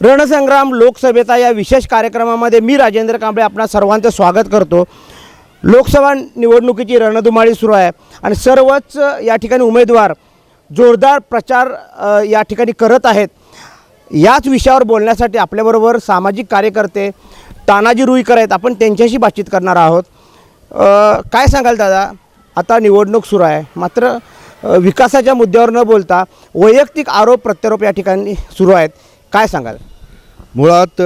रणसंग्राम लोकसभेचा या विशेष कार्यक्रमामध्ये मी राजेंद्र कांबळे आपणा सर्वांचं स्वागत करतो. लोकसभा निवडणुकीची रणधुमाळी सुरू आहे आणि सर्वच या ठिकाणी उमेदवार जोरदार प्रचार या ठिकाणी करत आहेत. याच विषयावर बोलण्यासाठी आपल्याबरोबर सामाजिक कार्यकर्ते तानाजी रुईकर आहेत. आपण त्यांच्याशी बातचीत करणार आहोत. काय सांगाल दादा? आता निवडणूक सुरू आहे. मात्र विकासाच्या मुद्द्यावर न बोलता वैयक्तिक आरोप प्रत्यारोप या ठिकाणी सुरू आहेत. काय सांगाल? मुळात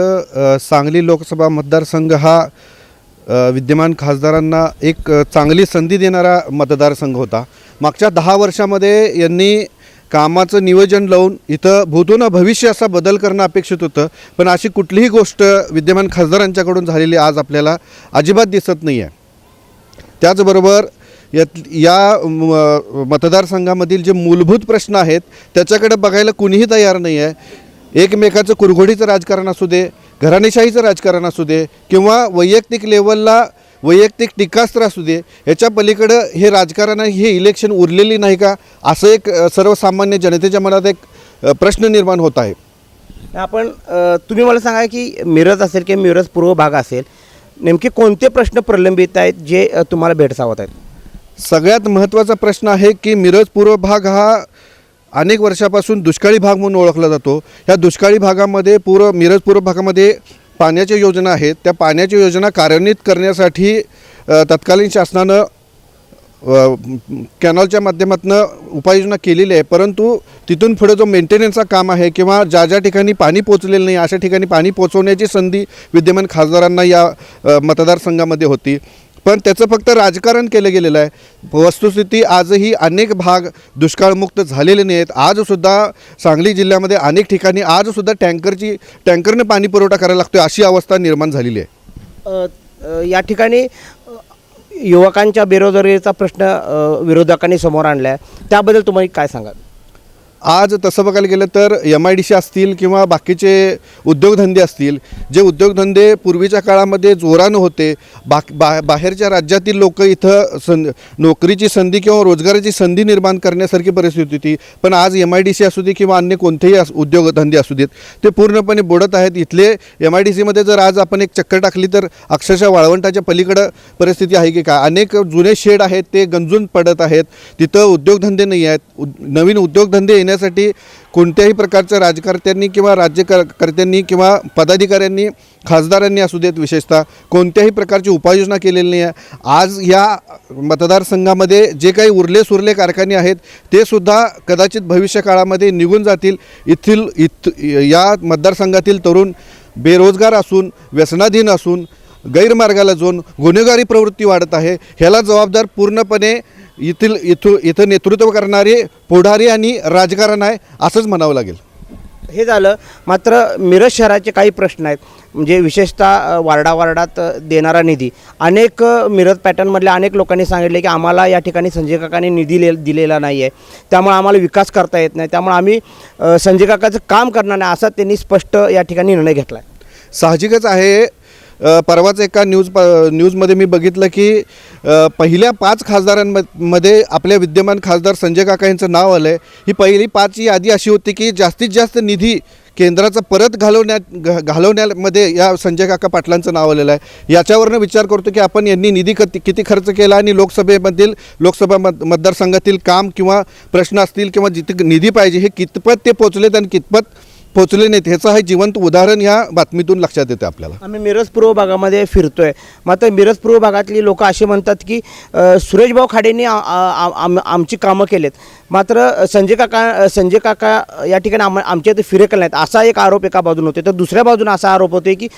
सांगली लोकसभा मतदारसंघ हा विद्यमान खासदारांना एक चांगली संधी देणारा मतदारसंघ होता. मागच्या दहा वर्षामध्ये यांनी कामाचं नियोजन लावून इथं भूतून भविष्य असा बदल करणं अपेक्षित होतं. पण अशी कुठलीही गोष्ट विद्यमान खासदारांच्याकडून झालेली आज आपल्याला अजिबात दिसत नाही आहे त्याचबरोबर यात या म- मतदारसंघामधील जे मूलभूत प्रश्न आहेत त्याच्याकडे बघायला कुणीही तयार नाही आहे एकमेकाचं कुरघोडीचं राजकारण असू दे घराणेशाहीचं राजकारण असू दे किंवा वैयक्तिक लेवलला वैयक्तिक टीकास्त्र असू दे याच्या पलीकडं हे राजकारण आहे, हे इलेक्शन उरलेली नाही का? असं एक सर्वसामान्य जनतेच्या मनात एक प्रश्न निर्माण होत आहे. आपण तुम्ही मला सांगा की मिरज असेल किंवा मिरज पूर्व भाग असेल नेमके कोणते प्रश्न प्रलंबित आहेत जे तुम्हाला भेडसावत आहेत? सगळ्यात महत्त्वाचा प्रश्न आहे की मिरज पूर्व भाग हा अनेक वर्षापासून दुष्काळी भाग म्हणून ओळखला जातो. ह्या दुष्काळी भागामध्ये पूर्व मिरज पूर्व भागामध्ये पाण्याच्या योजना आहेत. त्या पाण्याच्या योजना कार्यान्वित करण्यासाठी तत्कालीन शासनानं कॅनॉलच्या माध्यमातून उपाययोजना केलेली आहे. परंतु तिथून पुढे जो मेंटेनन्सचा काम आहे किंवा ज्या ज्या ठिकाणी पाणी पोचलेलं नाही अशा ठिकाणी पाणी पोचवण्याची संधी विद्यमान खासदारांना या मतदारसंघामध्ये होती. पण त्याचं फक्त राजकारण केलं गेलेलं आहे. वस्तुस्थिती आजही अनेक भाग दुष्काळमुक्त झालेले नाही आहेत आजसुद्धा सांगली जिल्ह्यामध्ये अनेक ठिकाणी आजसुद्धा टँकरची टँकरने पाणी पुरवठा करायला लागतो अशी अवस्था निर्माण झालेली आहे. या ठिकाणी युवकांच्या बेरोजगारीचा प्रश्न विरोधकांनी समोर आणला आहे त्याबद्दल तुम्ही काय सांगाल? आज तसं बघायला गेलं तर एम आय डी सी असतील किंवा बाकीचे उद्योगधंदे असतील जे उद्योगधंदे पूर्वीच्या काळामध्ये जोरानं होते बा बा बाहेरच्या राज्यातील लोक इथं सं नोकरीची संधी किंवा रोजगाराची संधी निर्माण करण्यासारखी परिस्थिती होती. पण आज एम आय डी सी असू दे किंवा अन्य कोणतेही अस उद्योगधंदे असू देत ते पूर्णपणे बुडत आहेत. इथले एम आय डी सीमध्ये जर आज आपण एक चक्कर टाकली तर अक्षरशः वाळवंटाच्या पलीकडं परिस्थिती आहे की काय? अनेक जुने शेड आहेत ते गंजून पडत आहेत. तिथं उद्योगधंदे नाही आहेत. उद नवीन उद्योगधंदे करण्यासाठी कोणत्याही प्रकारच्या राजकर्त्यांनी किंवा राज्यकर्त्यांनी किंवा पदाधिकाऱ्यांनी खासदारांनी असू देत विशेषतः कोणत्याही प्रकारची उपाययोजना केलेली नाही आहे. आज या मतदारसंघामध्ये जे काही उरले सुरले कारखाने आहेत ते सुद्धा कदाचित भविष्य काळामध्ये निघून जातील. येथील इथ या मतदारसंघातील तरुण बेरोजगार असून व्यसनाधीन असून गैरमार्गाला जाऊन गुन्हेगारी प्रवृत्ती वाढत आहे. ह्याला जबाबदार पूर्णपणे येथील इथं इथं नेतृत्व करणारे पुढारी आणि राजकारण आहे असंच म्हणावं लागेल. हे झालं. मात्र मिरज शहराचे काही प्रश्न आहेत. म्हणजे विशेषतः अ, वार्डावार्डात अ, देणारा निधी. अनेक मिरज पॅटर्नमधल्या अनेक लोकांनी सांगितले की आम्हाला या ठिकाणी संजय काकांनी निधी ले दिलेला नाही आहे त्यामुळे आम्हाला विकास करता येत नाही. त्यामुळे आम्ही संजय काकाचं काम करणार नाही असा त्यांनी स्पष्ट या ठिकाणी निर्णय घेतला आहे साहजिकच आहे परवाच एका न्यूज प न्यूजमध्ये मी बघितलं की पहिल्या पाच खासदारांमध्ये आपल्या विद्यमान खासदार संजय काका यांचं नाव आलं आहे ही पहिली पाच यादी अशी होती की जास्तीत जास्त निधी केंद्राचा परत घालवण्यात घालवण्यामध्ये या संजय काका पाटलांचं नाव आलेलं आहे. याच्यावरनं विचार करतो की आपण यांनी निधी कती किती खर्च केला आणि लोकसभेमधील लोकसभा मत मतदारसंघातील काम किंवा प्रश्न असतील किंवा जिथे निधी पाहिजे हे कितपत ते पोचलेत आणि कितपत पोचले नाहीत. ह्याचं हे जिवंत उदाहरण या बातमीतून लक्षात येते आपल्याला. आम्ही मिरज पूर्व भागामध्ये फिरतोय. मात्र मिरज पूर्व भागातली लोक असे म्हणतात की सुरेशभाऊ खाडेंनी आम- आमची कामं केलेत. मात्र संजय काका संजय काका या ठिकाणी आम आमच्या इथे फिरकल नाहीत. असा एक आरोप एका बाजून होते. तर दुसऱ्या बाजून असा आरोप होतोय की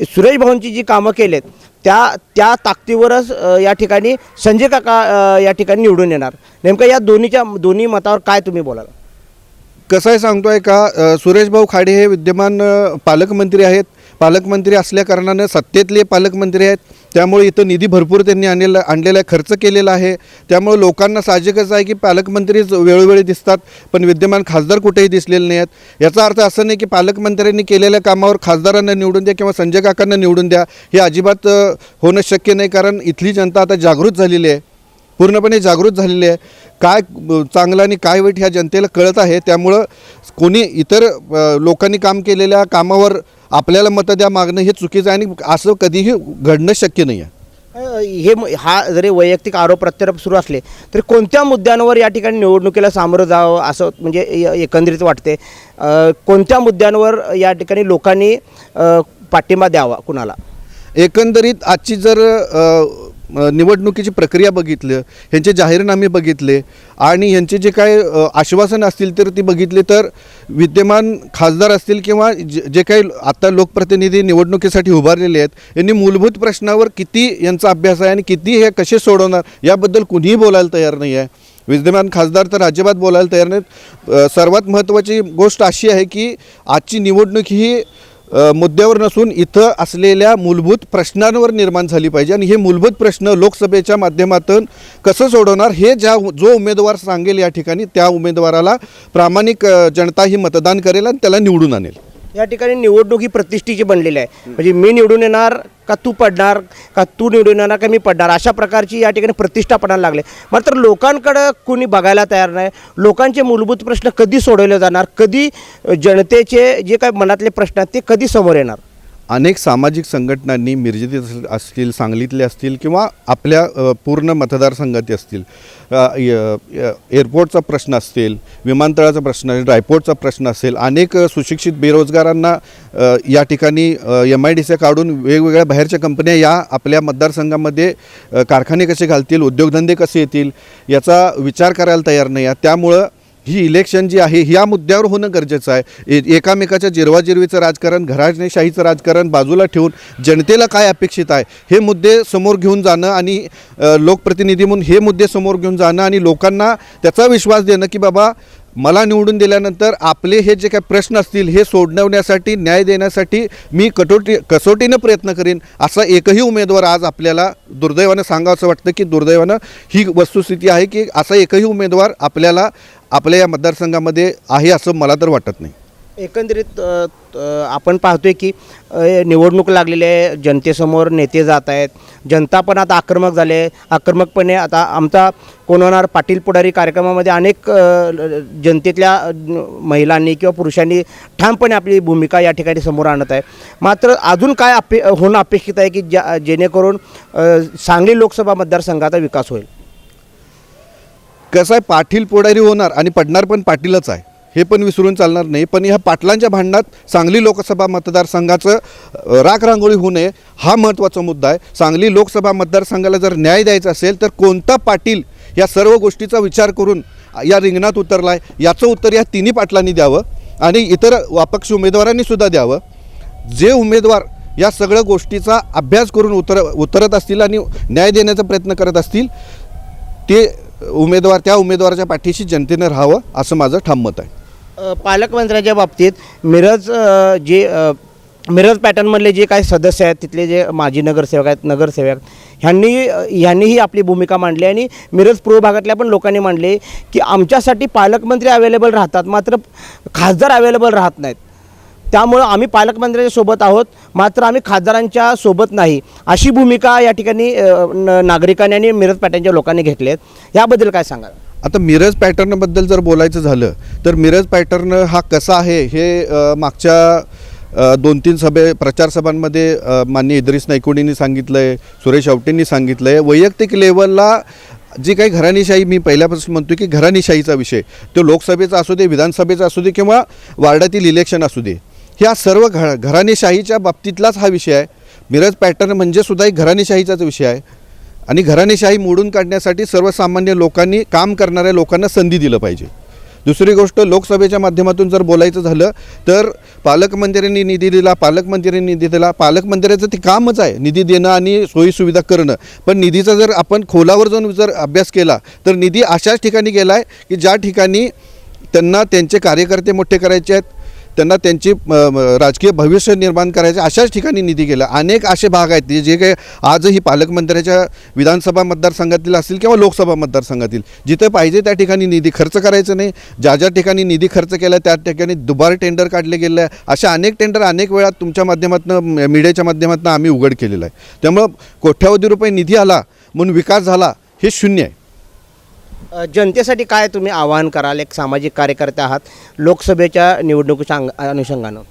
सुरेश भाऊंची जी कामं केलेत त्या त्या ताकदीवरच या ठिकाणी संजय काका या ठिकाणी निवडून येणार. नेमकं या दोन्हीच्या दोन्ही मतावर काय तुम्ही बोलाल? कसं आहे सांगतोय का सुरेशभाऊ खाडे हे विद्यमान पालकमंत्री आहेत. पालकमंत्री असल्याकारणानं सत्तेतले पालकमंत्री आहेत. त्यामुळे इथं निधी भरपूर त्यांनी आणलेला आणलेला आहे खर्च केलेला आहे. त्यामुळे लोकांना साहजिकच आहे की पालकमंत्रीच वेळोवेळी दिसतात पण विद्यमान खासदार कुठेही दिसलेले नाही आहेत याचा अर्थ असं नाही की पालकमंत्र्यांनी केलेल्या कामावर खासदारांना निवडून द्या किंवा संजय काकांना निवडून द्या हे अजिबात होणं शक्य नाही कारण इथली जनता आता जागृत झालेली आहे. पूर्णपणे जागृत झालेली आहे. काय चांगलं आणि काय वाईट ह्या जनतेला कळत आहे त्यामुळं कोणी इतर लोकांनी काम केलेल्या कामावर आपल्याला मतं द्या मागणं हे चुकीचं आहे आणि असं कधीही घडणं शक्य नाही आहे. हे हा जरी वैयक्तिक आरोप प्रत्यारोप सुरू असले तरी कोणत्या मुद्द्यांवर या ठिकाणी निवडणुकीला सामोरं जावं असं म्हणजे एकंदरीत वाटते? कोणत्या मुद्द्यांवर या ठिकाणी लोकांनी पाठिंबा द्यावा कुणाला? एकंदरीत आजची जर निवडणुकीची प्रक्रिया बघितलं ह्यांचे जाहीरनामे बघितले आणि ह्यांचे जे काय आश्वासन असतील तर ती बघितले तर विद्यमान खासदार असतील किंवा जे जे काही आता लोकप्रतिनिधी निवडणुकीसाठी उभारलेले आहेत यांनी मूलभूत प्रश्नावर किती यांचा अभ्यास आहे आणि किती हे कसे सोडवणार याबद्दल कुणीही बोलायला तयार नाही आहे. विद्यमान खासदार तर अजिबात बोलायला तयार नाहीत. सर्वात महत्त्वाची गोष्ट अशी आहे की आजची निवडणूक ही मुद्द्यावर नसून इथं असलेल्या मूलभूत प्रश्नांवर निर्माण झाली पाहिजे. आणि हे मूलभूत प्रश्न लोकसभेच्या माध्यमातून कसं सोडवणार हे ज्या जो उमेदवार सांगेल या ठिकाणी त्या उमेदवाराला प्रामाणिक जनता ही मतदान करेल आणि त्याला निवडून आणेल. या ठिकाणी निवडणूक ही प्रतिष्ठेची बनलेली आहे. म्हणजे मी निवडून येणार का तू पडणार का तू निवडून येणार का मी पडणार? अशा प्रकारची या ठिकाणी प्रतिष्ठा पडायला लागले. मात्र लोकांकडं कोणी बघायला तयार नाही. लोकांचे मूलभूत प्रश्न कधी सोडवले जाणार? कधी जनतेचे जे काही मनातले प्रश्न आहेत ते कधी समोर येणार? अनेक सामाजिक संघटनांनी मिरजेत असतील सांगलीतले असतील किंवा आपल्या पूर्ण मतदारसंघात असतील. य- एअरपोर्टचा प्रश्न असेल विमानतळाचा प्रश्न असेल ड्रायपोर्टचा प्रश्न असेल अनेक सुशिक्षित बेरोजगारांना या ठिकाणी एम आय डी सी काढून वेगवेगळ्या बाहेरच्या कंपन्या या आपल्या मतदारसंघामध्ये कारखाने कसे घालतील उद्योगधंदे कसे येतील याचा विचार करायला तयार नाही. आहे त्यामुळं ही इलेक्शन जी आहे ह्या मुद्द्यावर होणं गरजेचं आहे. एकामेकाच्या जिरवाजिरवीचं राजकारण घराणेशाहीचं राजकारण बाजूला ठेवून जनतेला काय अपेक्षित आहे हे मुद्दे समोर घेऊन जाणं आणि लोकप्रतिनिधी म्हणून हे मुद्दे समोर घेऊन जाणं आणि लोकांना त्याचा विश्वास देणं की बाबा मला निवडून दिल्यानंतर आपले हे जे काही प्रश्न असतील हे सोडवण्यासाठी न्याय देण्यासाठी मी कटोटी कसोटीनं प्रयत्न करेन असा एकही उमेदवार आज आपल्याला दुर्दैवानं सांगावं वाटतं की दुर्दैवानं ही वस्तुस्थिती आहे की असा एकही उमेदवार आपल्याला आपल्या या मतदारसंघामध्ये आहे असं मला तर वाटत नाही. एकंदरीत अ, अ, आपण पाहतोय की अ, निवडणूक लागलेली आहे जनतेसमोर नेते जात आहेत जनता पण आता आक्रमक झाले आहे. आक्रमकपणे आता आमचा कोण होणार पाटील पुढारी कार्यक्रमामध्ये अनेक अ, ल- जनतेतल्या अ, महिलांनी किंवा पुरुषांनी ठामपणे आपली भूमिका या ठिकाणी समोर आणत आहे. मात्र अजून काय अपे होणं अपेक्षित आहे की ज्या जेणेकरून अ, सांगली लोकसभा मतदारसंघाचा विकास होईल? कसं आहे पाटील पुढारी होणार आणि पडणार पण पाटीलच आहे. हे पण विसरून चालणार नाही. पण ह्या पाटलांच्या भांडणात सांगली लोकसभा मतदारसंघाचं राख राखरांगोळी होऊ नये हा महत्त्वाचा मुद्दा आहे. सांगली लोकसभा मतदारसंघाला जर न्याय द्यायचा असेल तर कोणता पाटील या सर्व गोष्टीचा विचार करून या रिंगणात उतरला आहे याचं उत्तर या तिन्ही पाटलांनी द्यावं आणि इतर अपक्ष उमेदवारांनी सुद्धा द्यावं. जे उमेदवार या सगळ्या गोष्टीचा अभ्यास करून उतर उतरत असतील आणि न्याय देण्याचा प्रयत्न करत असतील ते उमेदवार त्या उमेदवाराच्या पाठीशी जनतेनं राहावं असं माझं ठाम मत आहे. पालकमंत्र्याच्या बाबतीत मिरज जे मिरज पॅटर्नमधले जे काही सदस्य आहेत तिथले जे माजी नगरसेवक आहेत नगरसेवक ह्यांनी ह्यांनीही आपली भूमिका मांडली आणि मिरज पूर्व भागातल्या पण लोकांनी मांडले की आमच्यासाठी पालकमंत्री अवेलेबल राहतात मात्र खासदार अवेलेबल राहत नाहीत. त्यामुळं आम्ही पालकमंत्र्यांच्या सोबत आहोत. मात्र आम्ही खासदारांच्या सोबत नाही. अशी भूमिका या ठिकाणी नागरिकांनी आणि मिरज पॅटर्नच्या लोकांनी घेतली आहेत याबद्दल काय सांगाल? आता मिरज पॅटर्नबद्दल जर बोलायचं झालं तर मिरज पॅटर्न हा कसा आहे हे मागच्या दोन तीन सभे प्रचार सभांमध्ये माननीय इद्रिस नायकुडींनी सांगितलं आहे सुरेश आवटेंनी सांगितलं आहे वैयक्तिक लेवलला जी काही घराणीशाही मी पहिल्यापासून म्हणतो की घराणीशाहीचा विषय. तो लोकसभेचा असू दे विधानसभेचा असू दे किंवा वार्डातील इलेक्शन असू दे. ह्या सर्व घ घराणेशाहीच्या बाबतीतलाच हा विषय आहे. मिरज पॅटर्न म्हणजे सुद्धा एक घराणेशाहीचाच विषय आहे. आणि घराणेशाही मोडून काढण्यासाठी सर्वसामान्य लोकांनी काम करणाऱ्या लोकांना संधी दिलं पाहिजे. दुसरी गोष्ट लोकसभेच्या माध्यमातून जर बोलायचं झालं तर पालकमंत्र्यांनी निधी दिला पालकमंत्र्यांनी निधी दिला. पालकमंत्र्याचं ते कामच आहे निधी देणं आणि सोयीसुविधा करणं. पण निधीचा जर आपण खोलावर जाऊन जर अभ्यास केला तर निधी अशाच ठिकाणी गेला आहे की ज्या ठिकाणी त्यांना त्यांचे कार्यकर्ते मोठे करायचे आहेत त्यांना त्यांची राजकीय भविष्य निर्माण करायचे अशाच ठिकाणी निधी गेला. अनेक असे भाग आहेत जे- जे काही आजही पालकमंत्र्याच्या विधानसभा मतदारसंघातील असतील किंवा लोकसभा मतदारसंघातील जिथं पाहिजे त्या ठिकाणी निधी खर्च करायचं नाही. ज्या ज्या ठिकाणी निधी खर्च केला त्या ठिकाणी दुबार टेंडर काढले गेले आहे अशा अनेक टेंडर अनेक वेळा तुमच्या माध्यमातून मीडियाच्या माध्यमातून आम्ही उघड केलेलं आहे. त्यामुळं कोट्यावधी रुपये निधी आला म्हणून विकास झाला हे शून्य आहे. जनतेसाठी काय तुम्ही आवाहन कराल? एक सामाजिक कार्यकर्ते आहात. लोकसभेच्या निवडणुकीच्या अंग- अनुषंगानं.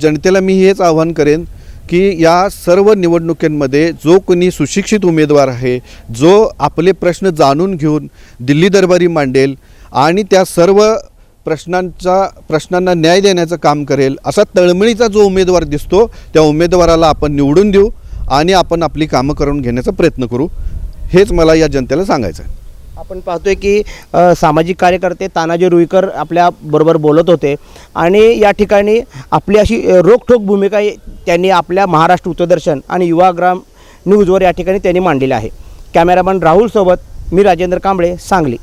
जनतेला मी हेच आवाहन करेन की या सर्व निवडणुकींमध्ये जो कोणी सुशिक्षित उमेदवार आहे जो आपले प्रश्न जाणून घेऊन दिल्ली दरबारी मांडेल आणि त्या सर्व प्रश्नांचा प्रश्नांना न्याय देण्याचं काम करेल असा तळमळीचा जो उमेदवार दिसतो त्या उमेदवाराला आपण निवडून देऊ आणि आपण आपली कामं करून घेण्याचा प्रयत्न करू. हेच मला या जनतेला सांगायचं आहे. आपण पाहतोय की अ, सामाजिक कार्यकर्ते तानाजी रुईकर आपल्या बरोबर बोलत होते. आणि या ठिकाणी आपली अशी अ, रोखठोक भूमिका ही त्यांनी आपल्या महाराष्ट्र उत्तरदर्शन आणि युवाग्राम न्यूजवर या ठिकाणी त्यांनी मांडलेली आहे. कॅमेरामॅन राहुलसोबत मी राजेंद्र कांबळे सांगली.